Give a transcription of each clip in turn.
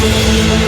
N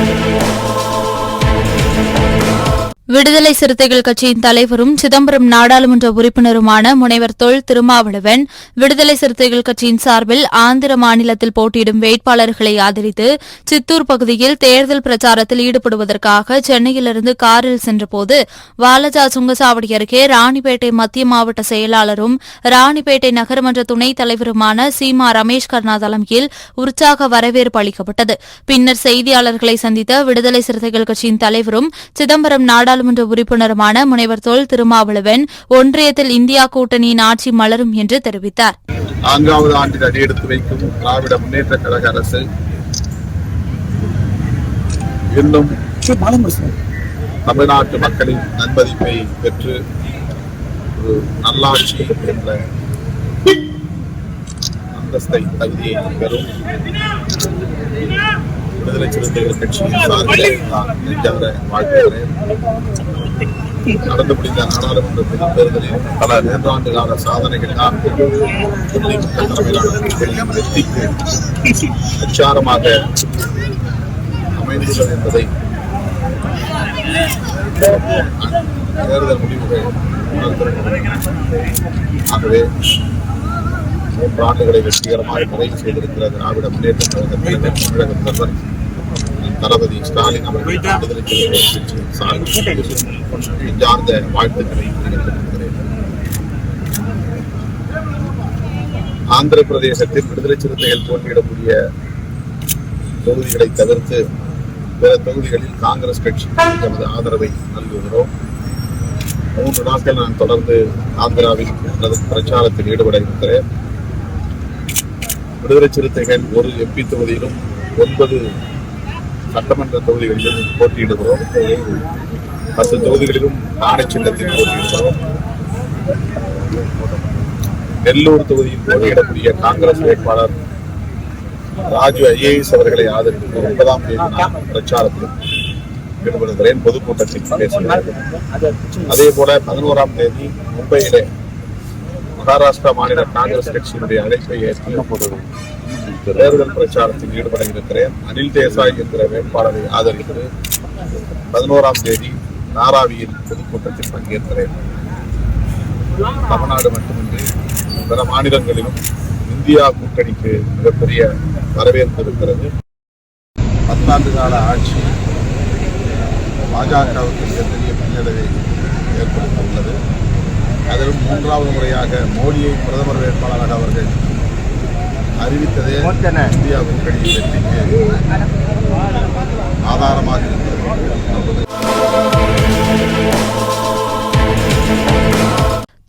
Thank you. விடுதலை சிறுத்தைகள் கட்சியின் தலைவரும் சிதம்பரம் நாடாளுமன்ற உறுப்பினருமான முனைவர் தொல் திருமாவளவன் விடுதலை சிறுத்தைகள் கட்சியின் சார்பில் ஆந்திர மாநிலத்தில் போட்டியிடும் வேட்பாளர்களை ஆதரித்து சித்தூர் பகுதியில் தேர்தல் பிரச்சாரத்தில் ஈடுபடுவதற்காக சென்னையிலிருந்து காரில் சென்றபோது வாலஜா சுங்கசாவடி அருகே ராணிப்பேட்டை மத்திய மாவட்ட செயலாளரும் ராணிப்பேட்டை நகரமன்ற துணைத் தலைவருமான சீமா ரமேஷ் கர்ணா தலைமையில் உற்சாக வரவேற்பு அளிக்கப்பட்டது. பின்னர் செய்தியாளர்களை சந்தித்த விடுதலை சிறுத்தைகள் கட்சியின் தலைவரும் சிதம்பரம் நாடாளுமன்ற நாடாளுமன்ற உறுப்பினருமான முனைவர் தொல் திருமாவளவன் ஒன்றியத்தில் இந்தியா கூட்டணியின் ஆட்சி மலரும் என்று தெரிவித்தார். நான்காவது ஆண்டில் அடியெடுத்து வைக்கும் திராவிட முன்னேற்ற கழக அரசு இன்னும் தமிழ்நாட்டு மக்களின் நன்மதிப்பை பெற்று ஒரு நல்லாட்சி என்ற அந்தஸ்தை தகுதியை பெறும். விடுதலை சிறுத்தைகள் கட்சியின் சார்பில் நான் நெஞ்சார வாழ்த்துகிறேன் நடந்து முடிந்த நாடாளுமன்ற தேர்தலில் பல நூற்றாண்டு கால சாதனைகளால் வெற்றிக்கு பிரச்சாரமாக அமைந்துள்ளது என்பதை தேர்தல் முடிவுகள் ஆகவே மூன்று ஆண்டுகளை வெற்றிகரமாக நிறைவு செய்திருக்கிறது திராவிட முன்னேற்ற கழகத்தினர் தமிழக முதல்வர் தளபதி ஸ்டாலின் அவர்கள் விடுதலை சிறுத்தைகள் கட்சியின் சார்பில் நெஞ்சார்ந்த வாழ்த்துக்களை தெரிவித்துக் கொள்கிறேன். ஆந்திர பிரதேசத்தில் விடுதலை சிறுத்தைகள் போட்டியிடக்கூடிய தொகுதிகளை தவிர்த்து பிற தொகுதிகளில் காங்கிரஸ் கட்சிக்கு எமது ஆதரவை நல்குகிறோம். மூன்று நாட்கள் நான் தொடர்ந்து ஆந்திராவில் எனது பிரச்சாரத்தில் ஈடுபட இருக்கிறேன் விடுதலை சிறுத்தைகள் ஒரு எம்பி தொகுதியிலும் ஒன்பது சட்டமன்ற தொகுதிகளிலும் போட்டியிடுகிறோம். பத்து தொகுதிகளிலும் நாணய சின்னத்தில் போட்டியிடுகிறோம். நெல்லூர் தொகுதியில் போட்டியிடக்கூடிய காங்கிரஸ் வேட்பாளர் ராஜு ஐஏஎஸ் அவர்களை ஆதரித்து ஒன்பதாம் தேதி நான் பிரச்சாரத்தில் ஈடுபடுகிறேன் பொதுக்கூட்டத்தில் பேசுகிறேன் அதே போல பதினோராம் தேதி மும்பையிலே மகாராஷ்டிரா மாநில காங்கிரஸ் கட்சியினுடைய அழைப்பை ஏற்று தேர்தல் பிரச்சாரத்தில் ஈடுபட இருக்கிறேன். அனில் தேசாய் என்கிற வேட்பாளரை ஆதரித்து பதினோராம் தேதி நாராவியில் பொதுக்கூட்டத்தில் பங்கேற்கிறேன். தமிழ்நாடு மட்டுமின்றி பிற மாநிலங்களிலும் இந்தியா கூட்டணிக்கு மிகப்பெரிய வரவேற்பு இருக்கிறது. பத்தாண்டு கால ஆட்சி பாஜகவுக்கு மிகப்பெரிய பின்னடைவை ஏற்படுத்தியுள்ளது. அதிலும் மூன்றாவது முறையாக மோடியை பிரதமர் வேட்பாளராக அவர்கள் அறிவித்ததே இந்தியா கூட்டணி வெற்றிக்கு ஆதாரமாக இருக்கிறது.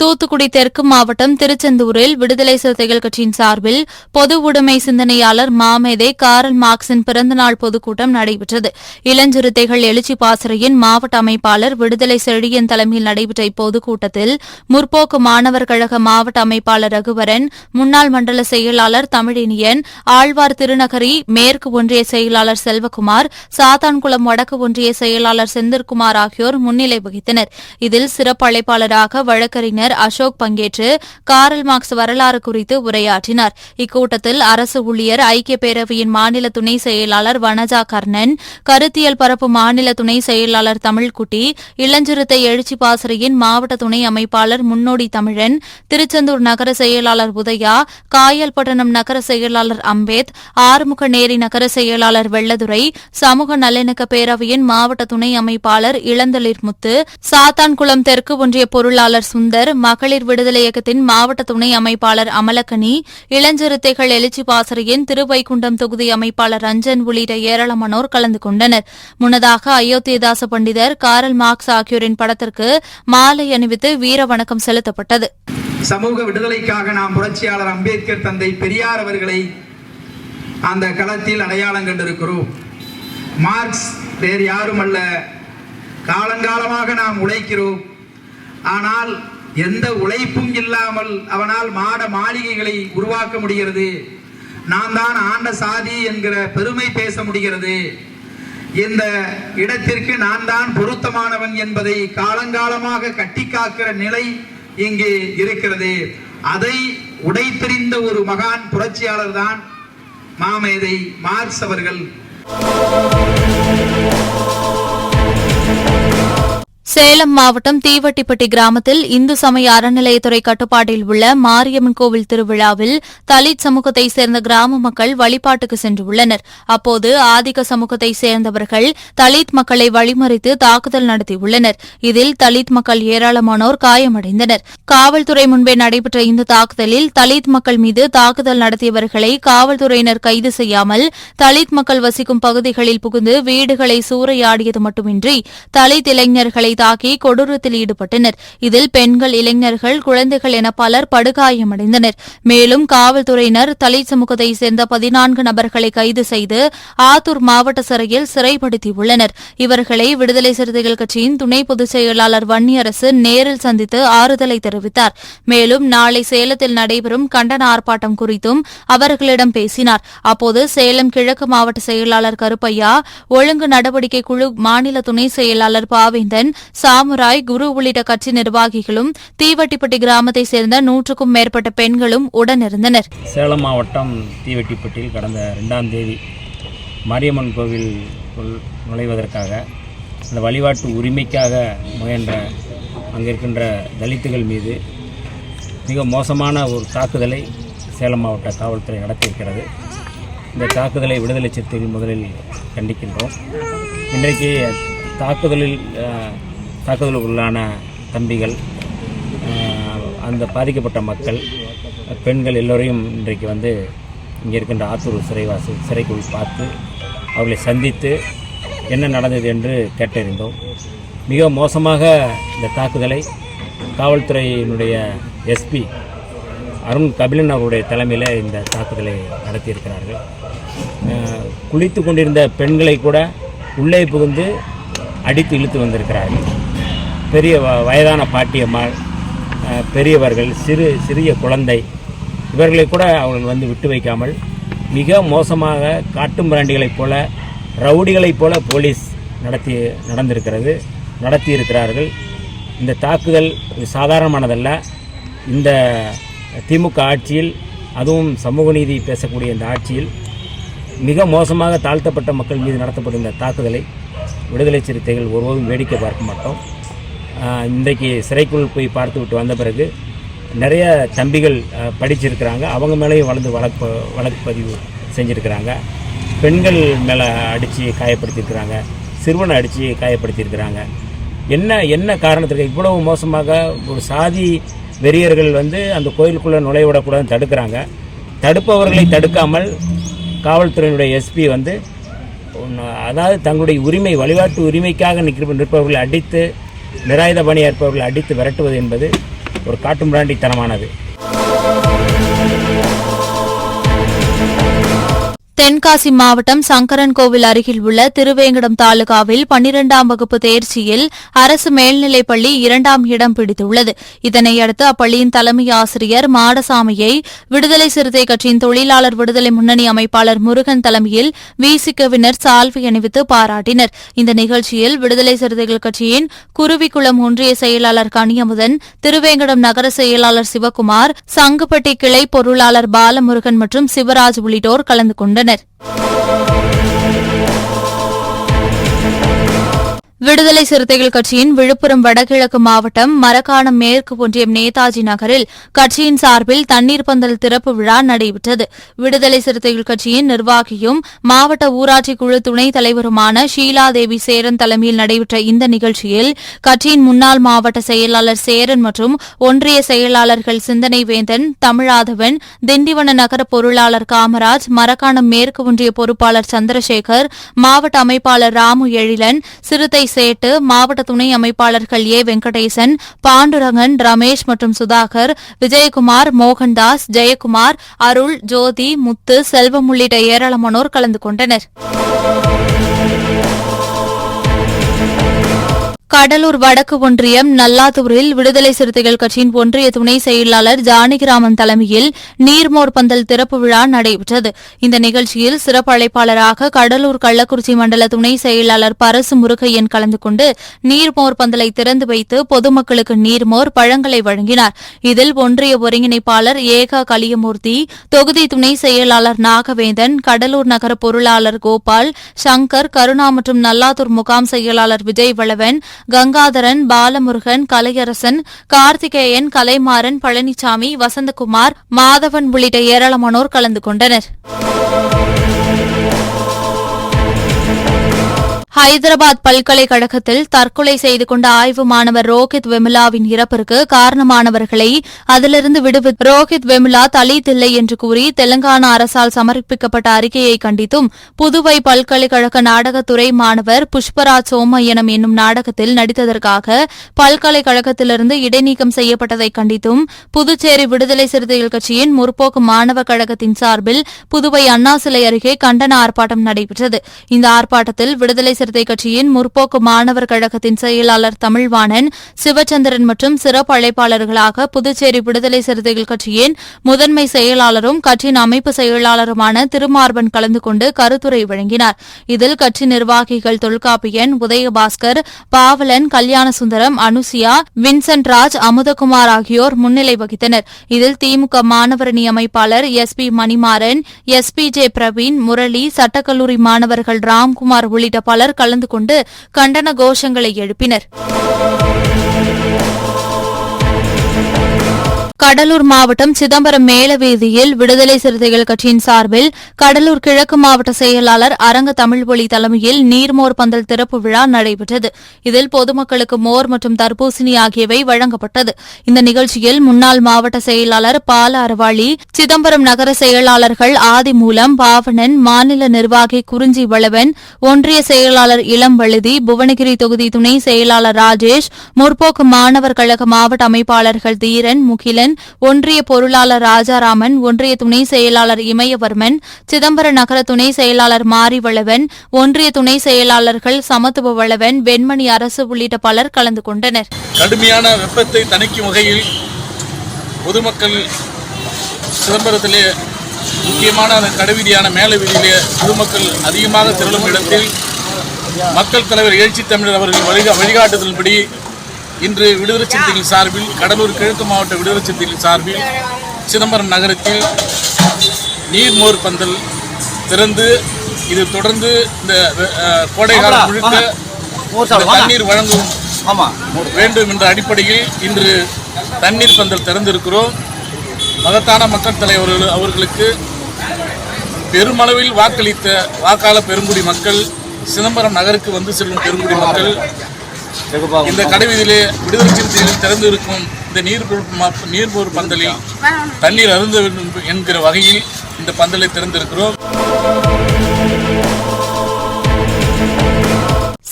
தூத்துக்குடி தெற்கு மாவட்டம் திருச்செந்தூரில் விடுதலை சிறுத்தைகள் கட்சியின் சார்பில் பொது உடைமை சிந்தனையாளர் மாமேதை காரல் மார்க்சின் பிறந்தநாள் பொதுக்கூட்டம் நடைபெற்றது. இளஞ்சிறுத்தைகள் எழுச்சி பாசறையின் மாவட்ட அமைப்பாளர் விடுதலை செழியன் தலைமையில் நடைபெற்ற இப்பொதுக்கூட்டத்தில் முற்போக்கு மாணவர் கழக மாவட்ட அமைப்பாளர் ரகுவரன் முன்னாள் மண்டல செயலாளர் தமிழினியன் ஆழ்வார் திருநகரி மேற்கு ஒன்றிய செயலாளர் செல்வகுமார் சாத்தான்குளம் வடக்கு ஒன்றிய செயலாளர் செந்தில்குமார் ஆகியோர் முன்னிலை வகித்தனர். இதில் சிறப்பு அழைப்பாளராக வழக்கறிஞர் அசோக் பங்கேற்று காரல் மார்க்ஸ் வரலாறு குறித்து உரையாற்றினார். இக்கூட்டத்தில் அரசு ஊழியர் ஐக்கிய பேரவையின் மாநில துணை செயலாளர் வனஜா கர்ணன் கருத்தியல் பரப்பு மாநில துணை செயலாளர் தமிழ்குட்டி இளஞ்சிறுத்தை எழுச்சி பாசறையின் மாவட்ட துணை அமைப்பாளர் முன்னோடி தமிழன் திருச்செந்தூர் நகர செயலாளர் உதயா காயல்பட்டணம் நகர செயலாளர் அம்பேத் ஆறுமுக நேரி நகர செயலாளர் வெள்ளதுரை சமூக நல்லிணக்க பேரவையின் மாவட்ட துணை அமைப்பாளர் இளந்தளிர் முத்து சாத்தான்குளம் தெற்கு ஒன்றிய பொருளாளர் சுந்தர் மகளிர் விடுதலை இயக்கத்தின் மாவட்ட துணை அமைப்பாளர் அமலக்கனி இளஞ்சிறுத்தைகள் எழுச்சி பாசறையின் திருவைகுண்டம் தொகுதி அமைப்பாளர் ரஞ்சன் உள்ளிட்ட ஏராளமானோர் கலந்து கொண்டனர். முன்னதாக அயோத்தியதாச பண்டிதர் காரல் மார்க்ஸ் ஆகியோரின் படத்திற்கு மாலை அணிவித்து வீர வணக்கம் செலுத்தப்பட்டது. சமூக விடுதலைக்காக நாம் புரட்சியாளர் அம்பேத்கர் தந்தை பெரியார் அவர்களை அந்த களத்தில் அடையாளம் கண்டிருக்கிறோம். மார்க்ஸ் வேறு யாரும் அல்ல காலங்காலமாக நாம் உழைக்கிறோம். ஆனால் எந்த உழைப்பும் இல்லாமல் அவனால் மாட மாளிகைகளை உருவாக்க முடிகிறது. நான் தான் ஆண்ட சாதி என்கிற பெருமை பேச முடிகிறது. இந்த இடத்திற்கு நான் தான் பொருத்தமானவன் என்பதை காலங்காலமாக கட்டி காக்கிற நிலை இங்கு இருக்கிறது. அதை உடைத்தெறிந்த ஒரு மகான் புரட்சியாளர் தான் மாமேதை மார்க்ஸ் அவர்கள். சேலம் மாவட்டம் தீவட்டிப்பட்டி கிராமத்தில் இந்து சமய அறநிலையத்துறை கட்டுப்பாட்டில் உள்ள மாரியம்மன் கோவில் திருவிழாவில் தலித் சமூகத்தை சேர்ந்த கிராம மக்கள் வழிபாட்டுக்கு சென்றுள்ளனர். அப்போது ஆதிக்க சமூகத்தை சேர்ந்தவர்கள் தலித் மக்களை வழிமறித்து தாக்குதல் நடத்தியுள்ளனர். இதில் தலித் மக்கள் ஏராளமானோர் காயமடைந்தனர். காவல்துறை முன்பே நடைபெற்ற இந்த தாக்குதலில் தலித் மக்கள் மீது தாக்குதல் நடத்தியவர்களை காவல்துறையினர் கைது செய்யாமல் தலித் மக்கள் வசிக்கும் பகுதிகளில் புகுந்து வீடுகளை சூறையாடியது மட்டுமின்றி தலித் இளைஞர்களை தாக்கி கொடூரத்தில் ஈடுபட்டனர். இதில் பெண்கள் இளைஞர்கள் குழந்தைகள் என பலர் படுகாயமடைந்தனர். மேலும் காவல்துறையினர் தலை சமூகத்தை சேர்ந்த பதினான்கு நபர்களை கைது செய்து ஆத்தூர் மாவட்ட சிறையில் சிறைப்படுத்தியுள்ளனர். இவர்களை விடுதலை சிறுத்தைகள் கட்சியின் துணை பொதுச் செயலாளர் வன்னியரசு நேரில் சந்தித்து ஆறுதலை தெரிவித்தார். மேலும் நாளை சேலத்தில் நடைபெறும் கண்டன ஆர்ப்பாட்டம் குறித்தும் அவர்களிடம் பேசினார். அப்போது சேலம் கிழக்கு மாவட்ட செயலாளர் கருப்பையா ஒழுங்கு நடவடிக்கை குழு மாநில துணை செயலாளர் பாவேந்தன் சாமுராய் குரு உள்ளிட்ட கட்சி நிர்வாகிகளும் தீவட்டிப்பட்டி கிராமத்தை சேர்ந்த நூற்றுக்கும் மேற்பட்ட பெண்களும் உடனிருந்தனர். சேலம் மாவட்டம் தீவெட்டிப்பட்டியில் கடந்த ரெண்டாம் தேதி மாரியம்மன் கோவில் நுழைவதற்காக அந்த வழிபாட்டு உரிமைக்காக முயன்ற அங்கே இருக்கின்ற தலித்துகள் மீது மிக மோசமான ஒரு தாக்குதலை சேலம் மாவட்ட காவல்துறை நடத்தியிருக்கிறது. இந்த தாக்குதலை விடுதலை சிறுத்தைகள் முதலில் கண்டிக்கின்றோம். இன்றைக்கு தாக்குதலில் தாக்குதலுக்குள்ளான தம்பிகள் அந்த பாதிக்கப்பட்ட மக்கள் பெண்கள் எல்லோரையும் இன்றைக்கு வந்து இங்கே இருக்கின்ற ஆத்தூர் சிறைவாசி சிறைக்குள் பார்த்து அவர்களை சந்தித்து என்ன நடந்தது என்று கேட்டறிந்தோம். மிக மோசமாக இந்த தாக்குதலை காவல்துறையினுடைய எஸ்பி அருண் கபிலன் அவருடைய தலைமையில் இந்த தாக்குதலை நடத்தியிருக்கிறார்கள். குளித்து கொண்டிருந்த பெண்களை கூட உள்ளே புகுந்து அடித்து இழுத்து வந்திருக்கிறார்கள். பெரிய வ- வயதான பாட்டியம்மாள் பெரியவர்கள் சிறு சிறிய குழந்தை இவர்களை கூட அவர்கள் வந்து விட்டு வைக்காமல் மிக மோசமாக காட்டு மிராண்டிகளைப் போல ரவுடிகளைப் போல போலீஸ் நடத்தி நடந்திருக்கிறது நடத்தியிருக்கிறார்கள். இந்த தாக்குதல் சாதாரணமானதல்ல. இந்த திமுக ஆட்சியில் அதுவும் சமூக நீதி பேசக்கூடிய இந்த ஆட்சியில் மிக மோசமாக தாழ்த்தப்பட்ட மக்கள் மீது நடத்தப்படும் இந்த தாக்குதலை விடுதலை சிறுத்தைகள் ஒருபோதும் வேடிக்கை பார்க்க மாட்டோம். இன்றைக்கு சிறைக்குள் போய் பார்த்து விட்டு வந்த பிறகு நிறைய தம்பிகள் படிச்சிருக்கிறாங்க. அவங்க மேலேயும் வளர்ந்து வழக்கு வழக்கு பதிவு செஞ்சுருக்கிறாங்க. பெண்கள் மேலே அடித்து காயப்படுத்தியிருக்கிறாங்க சிறுவனை அடித்து காயப்படுத்தியிருக்கிறாங்க என்ன என்ன காரணத்துக்கு இவ்வளவு மோசமாக ஒரு சாதி வெறியர்கள் வந்து அந்த கோயிலுக்குள்ளே நுழைவிடக்கூடாதுன்னு தடுக்கிறாங்க. தடுப்பவர்களை தடுக்காமல் காவல்துறையினுடைய எஸ்பி வந்து அதாவது தங்களுடைய உரிமை வழிபாட்டு உரிமைக்காக நிற்க நிற்பவர்களை அடித்து நிராயுத பணி ஏற்பவர்களை அடித்து விரட்டுவது என்பது ஒரு காட்டுமிராண்டித்தனமானது. தென்காசி மாவட்டம் சங்கரன்கோவில் அருகில் உள்ள திருவேங்கடம் தாலுகாவில் பன்னிரண்டாம் வகுப்பு தேர்ச்சியில் அரசு மேல்நிலைப்பள்ளி இரண்டாம் இடம் பிடித்துள்ளது. இதனையடுத்து அப்பள்ளியின் தலைமை ஆசிரியர் மாடசாமியை விடுதலை சிறுத்தை கட்சியின் தொழிலாளர் விடுதலை முன்னணி அமைப்பாளர் முருகன் தலைமையில் விசிகவினர் சால்வை அணிவித்து பாராட்டினர். இந்த நிகழ்ச்சியில் விடுதலை சிறுத்தைகள் கட்சியின் குருவிக்குளம் ஒன்றிய செயலாளர் கனியமுதன் திருவேங்கடம் நகர செயலாளர் சிவக்குமார் சங்குப்பட்டி கிளை பொருளாளர் பாலமுருகன் மற்றும் சிவராஜ் உள்ளிட்டோர் கலந்து கொண்டனர். Oh. விடுதலை சிறுத்தைகள் கட்சியின் விழுப்புரம் வடகிழக்கு மாவட்டம் மரக்காணம் மேற்கு ஒன்றியம் நேதாஜி நகரில் கட்சியின் சார்பில் தண்ணீர் பந்தல் திறப்பு விழா நடைபெற்றது. விடுதலை சிறுத்தைகள் கட்சியின் நிர்வாகியும் மாவட்ட ஊராட்சி குழு துணைத் தலைவருமான ஷீலா தேவி சேரன் தலைமையில் நடைபெற்ற இந்த நிகழ்ச்சியில் கட்சியின் முன்னாள் மாவட்ட செயலாளர் சேரன் மற்றும் ஒன்றிய செயலாளர்கள் சிந்தனை வேந்தன் தமிழாதவன் திண்டிவன நகர பொருளாளர் காமராஜ் மரக்காணம் மேற்கு ஒன்றிய பொறுப்பாளர் சந்திரசேகர் மாவட்ட அமைப்பாளர் ராமு எழிலன் சிறுத்தை சேட்டு மாவட்ட துணை அமைப்பாளர்கள் ஏ. வெங்கடேசன் பாண்டுரங்கன் ரமேஷ் மற்றும் சுதாகர் விஜயகுமார் மோகன்தாஸ் ஜெயக்குமார் அருள் ஜோதி முத்து செல்வம் உள்ளிட்ட ஏராளமானோர் கலந்து கொண்டனர். கடலூர் வடக்கு ஒன்றியம் நல்லாத்தூரில் விடுதலை சிறுத்தைகள் கட்சியின் ஒன்றிய துணை செயலாளர் ஜானகிராமன் தலைமையில் நீர்மோர் பந்தல் திறப்பு விழா நடைபெற்றது. இந்த நிகழ்ச்சியில் சிறப்பு அழைப்பாளராக கடலூர் கள்ளக்குறிச்சி மண்டல துணை செயலாளர் பரசு முருகையன் கலந்து கொண்டு நீர்மோர் பந்தலை திறந்து வைத்து பொதுமக்களுக்கு நீர்மோர் பழங்களை வழங்கினார். இதில் ஒன்றிய ஒருங்கிணைப்பாளர் ஏகா கலியமூர்த்தி தொகுதி துணை செயலாளர் நாகவேந்தன் கடலூர் நகர பொருளாளர் கோபால் சங்கர் கருணா மற்றும் நல்லாத்தூர் முகாம் செயலாளர் விஜய் வளவன் கங்காதரன் பாலமுருகன் கலையரசன் கார்த்திகேயன் கலைமாறன் பழனிசாமி வசந்தகுமார் மாதவன் உள்ளிட்ட ஏராளமானோர் கலந்து கொண்டனர். ஹைதராபாத் பல்கலைக்கழகத்தில் தற்கொலை செய்து கொண்ட ஆய்வு மாணவர் ரோஹித் வெமுலாவின் இறப்பிற்கு காரணமானவர்களை அதிலிருந்து விடுவி ரோஹித் வெமுலா தலித் இல்லை என்று கூறி தெலங்கானா அரசால் சமர்ப்பிக்கப்பட்ட அறிக்கையை கண்டித்தும் புதுவை பல்கலைக்கழக நாடகத்துறை மாணவர் புஷ்பராஜ் சோமையனம் என்னும் நாடகத்தில் நடித்ததற்காக பல்கலைக்கழகத்திலிருந்து இடைநீக்கம் செய்யப்பட்டதை கண்டித்தும் புதுச்சேரி விடுதலை சிறுத்தைகள் கட்சியின் முற்போக்கு மாணவ கழகத்தின் சார்பில் புதுவை அண்ணா சிலை அருகே கண்டன ஆர்ப்பாட்டம் நடைபெற்றது. இந்த ஆர்ப்பாட்டத்தில் விடுதலை சிறுத்தை கட்சியின் முற்போக்கு மாணவர் கழகத்தின் செயலாளர் தமிழ்வாணன் சிவச்சந்திரன் மற்றும் சிறப்பு அழைப்பாளர்களாக புதுச்சேரி விடுதலை சிறுத்தைகள் கட்சியின் முதன்மை செயலாளரும் கட்சியின் அமைப்பு செயலாளருமான திருமார்பன் கலந்து கொண்டு கருத்துரை வழங்கினார். இதில் கட்சி நிர்வாகிகள் தொல்காப்பியன் உதயபாஸ்கர் பாவலன் கல்யாண சுந்தரம் அனுசியா வின்சென்ட் ராஜ் அமுதகுமார் ஆகியோர் முன்னிலை வகித்தனர். இதில் திமுக மாணவரணி அமைப்பாளர் S P Manimaran S P J Praveen Murali சட்டக்கல்லூரி மாணவர்கள் ராம்குமார் உள்ளிட்ட பலர் கலந்து கொண்டு கண்டன கோஷங்களை எழுப்பினர். கடலூர் மாவட்டம் சிதம்பரம் மேலவீதியில் விடுதலை சிறுத்தைகள் கட்சியின் சார்பில் கடலூர் கிழக்கு மாவட்ட செயலாளர் அரங்க தமிழ்மொழி தலைமையில் நீர்மோர் பந்தல் திறப்பு விழா நடைபெற்றது. இதில் பொதுமக்களுக்கு மோர் மற்றும் தர்பூசணி ஆகியவை வழங்கப்பட்டது. இந்த நிகழ்ச்சியில் முன்னாள் மாவட்ட செயலாளர் பால அறவாளி சிதம்பரம் நகர செயலாளர்கள் ஆதிமூலம் பாவணன் மாநில நிர்வாகி குறிஞ்சி வளவன் ஒன்றிய செயலாளர் இளம் வழுதி புவனகிரி தொகுதி துணை செயலாளர் ராஜேஷ் முற்போக்கு மாணவர் கழக மாவட்ட அமைப்பாளர்கள் தீரன் முகிலன் ஒன்றிய பொருளாளர் ராஜாராமன் ஒன்றிய துணை செயலாளர் இமயவர்மன் சிதம்பர நகர துணை செயலாளர் மாரிவளவன் ஒன்றிய துணை செயலாளர்கள் சமத்துவ வளவன் வெண்மணி அரசு உள்ளிட்ட பலர் கலந்து கொண்டனர். கடுமையான வெப்பத்தை தணிக்கும் வகையில் பொதுமக்கள் சிதம்பரத்திலே முக்கியமான அந்த கடைவீதியான மேல வீதியிலே பொதுமக்கள் அதிகமாக திரளும் இடத்தில் மக்கள் தலைவர் எழுச்சி தமிழர் அவர்கள் வழிகா வழிகாட்டுதலின்படி இன்று விடுதலை சிறுத்தைகள் சார்பில் கடலூர் கிழக்கு மாவட்ட விடுதலை சிறுத்தைகள் சார்பில் சிதம்பரம் நகரத்தில் நீர்மோர் பந்தல் திறந்து இது தொடர்ந்து இந்த அஹ், கோடை காலம் முழுக்க தண்ணீர் வழங்கும் வேண்டும் என்ற அடிப்படையில் இன்று தண்ணீர் பந்தல் திறந்திருக்கிறோம். மகத்தான மக்கள் தலைவர்கள் அவர்களுக்கு பெருமளவில் வாக்களித்த வாக்காள பெருங்குடி மக்கள் சிதம்பரம் நகருக்கு வந்து செல்லும் பெருங்குடி மக்கள் இந்த கடைவீதியிலே விடுதலை சிறுத்தைகள் திறந்து இருக்கும் இந்த நீர் நீர்போர் பந்தலில் தண்ணீர் அருந்த வேண்டும் என்கிற வகையில் இந்த பந்தலை திறந்திருக்கிறோம்.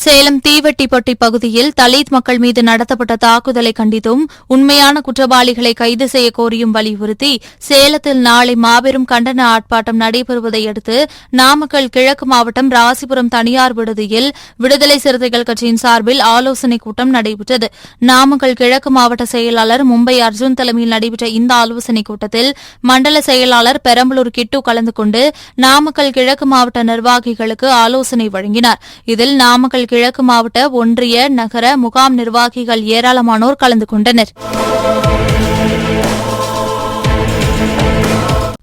சேலம் தீவெட்டிப்பட்டி பகுதியில் தலித் மக்கள் மீது நடத்தப்பட்ட தாக்குதலை கண்டித்தும் உண்மையான குற்றவாளிகளை கைது செய்ய கோரியும் வலியுறுத்தி சேலத்தில் நாளை மாபெரும் கண்டன ஆர்ப்பாட்டம் நடைபெறுவதையடுத்து நாமக்கல் கிழக்கு மாவட்டம் ராசிபுரம் தனியார் விடுதியில் விடுதலை சிறுத்தைகள் கட்சியின் சார்பில் ஆலோசனைக் கூட்டம் நடைபெற்றது. நாமக்கல் கிழக்கு மாவட்ட செயலாளர் மும்பை அர்ஜுன் தலைமையில் நடைபெற்ற இந்த ஆலோசனைக் கூட்டத்தில் மண்டல செயலாளர் பெரம்பலூர் கிட்டு கலந்து கொண்டு நாமக்கல் கிழக்கு மாவட்ட நிர்வாகிகளுக்கு ஆலோசனை வழங்கினார். இதில் நாமக்கல் கிழக்கு மாவட்ட ஒன்றிய நகர முகாம் நிர்வாகிகள் ஏராளமானோர் கலந்து கொண்டனர்.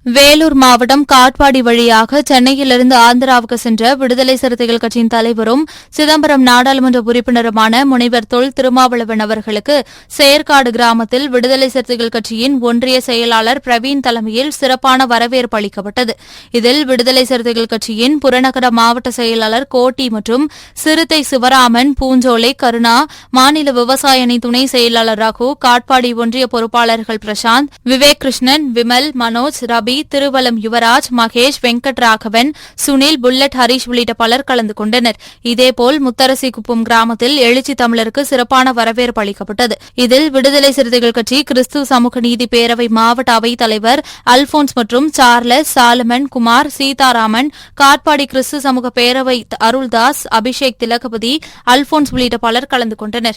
வேலூர் மாவட்டம் காட்பாடி வழியாக சென்னையிலிருந்து ஆந்திராவுக்கு சென்ற விடுதலை சிறுத்தைகள் கட்சியின் தலைவரும் சிதம்பரம் நாடாளுமன்ற உறுப்பினருமான முனைவர் தொல் திருமாவளவன் அவர்களுக்கு செயற்காடு கிராமத்தில் விடுதலை சிறுத்தைகள் கட்சியின் ஒன்றிய செயலாளர் பிரவீன் தலைமையில் சிறப்பான வரவேற்பு அளிக்கப்பட்டது. இதில் விடுதலை சிறுத்தைகள் கட்சியின் புறநகர மாவட்ட செயலாளர் கோட்டி மற்றும் சிறுத்தை சிவராமன் பூஞ்சோலை கருணா மாநில விவசாய அணி துணை செயலாளர் ரகு காட்பாடி ஒன்றிய பொறுப்பாளர்கள் பிரசாந்த் விவேக் கிருஷ்ணன் விமல் மனோஜ் ரபி திருவலம் யுவராஜ் மகேஷ் வெங்கட்ராகவன் சுனில் புல்லட் ஹரிஷ் உள்ளிட்ட பலர் கலந்து கொண்டனர். இதேபோல் முத்தரசி குப்பம் கிராமத்தில் எழுச்சி தமிழருக்கு சிறப்பான வரவேற்பு அளிக்கப்பட்டது. இதில் விடுதலை சிறுத்தைகள் கட்சி கிறிஸ்து சமூக நீதி பேரவை மாவட்ட அவைத் தலைவர் அல்போன்ஸ் மற்றும் சார்லஸ் சாலமன் குமார் சீதாராமன் காட்பாடி கிறிஸ்து சமூக பேரவை அருள்தாஸ் அபிஷேக் திலகபதி அல்போன்ஸ் உள்ளிட்ட பலர் கலந்து கொண்டனர்.